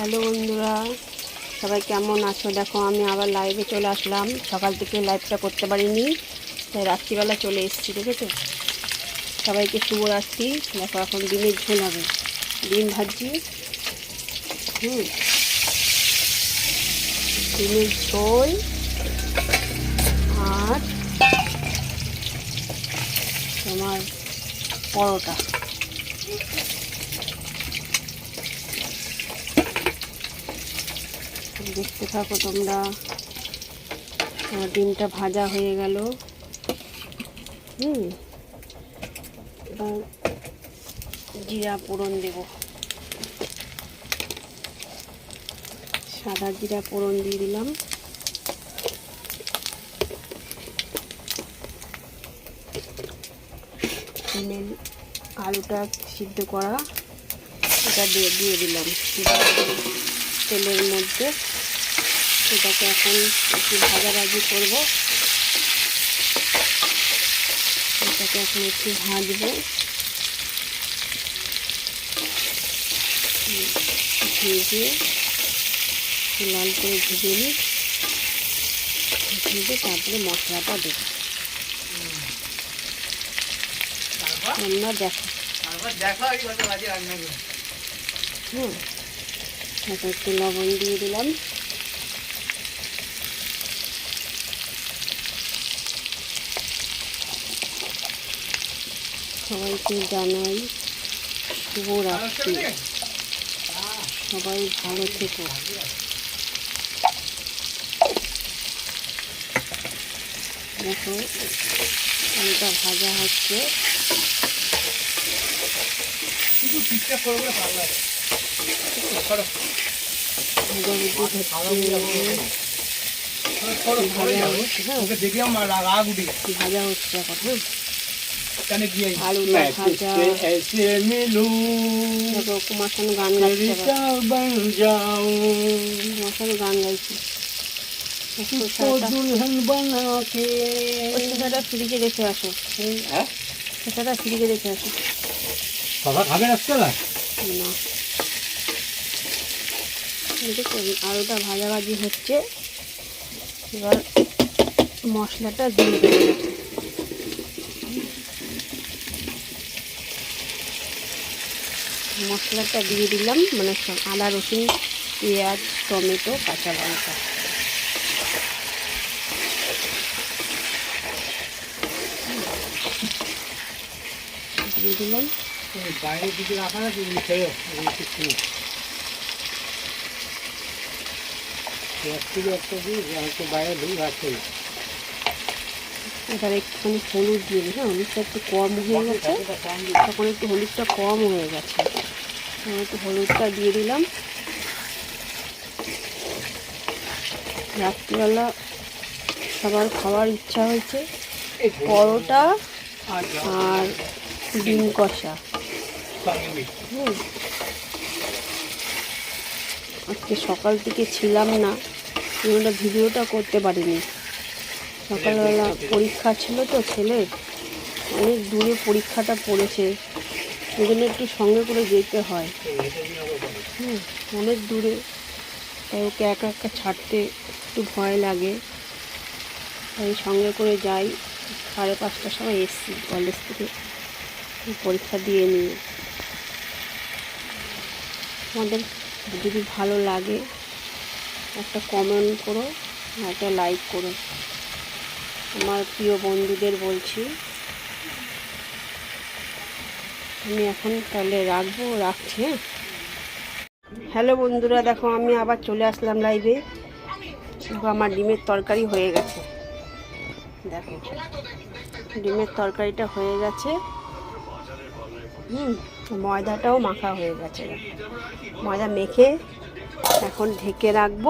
Hello বন্ধুরা, সবাই কেমন আছো? দেখো, আমি আবার লাইভে চলে আসলাম। সকাল থেকে লাইভটা করতে পারিনি, তাই রাত্রিবেলা চলে এসেছি, দেখেছ? সবাইকে শুভরাত্রি। দেখো, এখন ডিমের ঝোল হবে। ডিম ভাজি, হুম, ডিমের ঝোল আর তোমার পরোটা। দেখতে থাকো তোমরা। ডিমটা ভাজা হয়ে গেল। হুম। এবার জিরা পোড়ন দেব। সাদা জিরা পোড়ন দিয়ে দিলাম। আলুটা সিদ্ধ করা, এটা দিয়ে দিয়ে দিলাম। তেলের মধ্যে এটাকে এখন একটু ভাজাভাজি করব। এটাকে এখন একটু ভাজবো। ভেজে লাল করে ভেজে নিই। ভেজে তারপরে মশলাটা দেবো। দেখো। হুম একটু লবণ দিয়ে দিলাম। সবাইকে জানাই? শুভরাত্রি। সবাই ভালো থেকো। দেখো আলুটা ভাজা হচ্ছে। ভাজা হচ্ছে। এখন। হ্যাঁ মাঝখানে গিয়ে এসে মিলু। কুমার সামনে গান যাও। কুমার গান গাইছি। দুলহন বানাকে। সেটা ফ্রিজে আসো। হ্যাঁ? সেটা ফ্রিজে আসো। বাবা খাবে না দেখুন আলুটা ভাজাভাজি হচ্ছে। এবার মশলাটা দিয়ে দেবো। মশলাটা দিয়ে দিলাম মানে আদা রসুন পেঁয়াজ টমেটো কাঁচা লঙ্কা। দিয়ে দিলাম। বাইরে দিকে রাখা না কিছু আছে এবার একটুখানি হলুদ দিয়ে দিই হ্যাঁ হলুদটা একটু কম হয়ে গেছে। তখন একটু হলুদটা কম হয়ে গেছে। একটু হলুদটা দিয়ে দিলাম। রাত্রিবেলা সবার খাওয়ার ইচ্ছা হয়েছে। পরোটা আর ডিম কষা। আজকে সকাল থেকে ছিলাম না জন্য ভিডিওটা করতে পারিনি। সকালবেলা পরীক্ষা ছিল তো ছেলের, অনেক দূরে পরীক্ষাটা পড়েছে। জন্য একটু সঙ্গে করে যেতে হয়। হুম, অনেক দূরে। তাই ওকে একা একা ছাড়তে একটু ভয় লাগে। তাই সঙ্গে করে যাই। সাড়ে পাঁচটার সময় এসছি কলেজ থেকে। পরীক্ষা দিয়ে নিয়ে আমাদের যদি ভালো লাগে, একটা কমেন্ট করো, একটা লাইক করো। আমার প্রিয় বন্ধুদের বলছি। আমি এখন তাহলে রাখব, রাখছি হ্যাঁ? হ্যালো বন্ধুরা, দেখো আমি আবার চলে আসলাম লাইভে আমার ডিমের তরকারি হয়ে গেছে। দেখো, ডিমের তরকারিটা হয়ে গেছে। হুম, ময়দাটাও মাখা হয়ে গেছে। ময়দা মেখে এখন ঢেকে রাখব।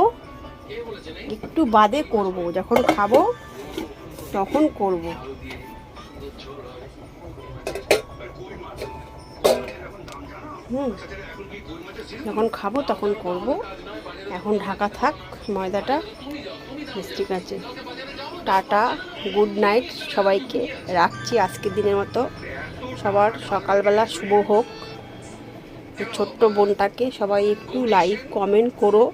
একটু বাদে করব, যখন খাব তখন করব। হুম। যখন খাব তখন করব। এখন ঢাকা থাক, ময়দাটা। ঠিক আছে। টাটা, গুড নাইট সবাইকে। রাখছি আজকের দিনের মতো। সবার সকালবেলা শুভ হোক। ছোট্ট বোনটাকে সবাই একটু লাইক কমেন্ট করো।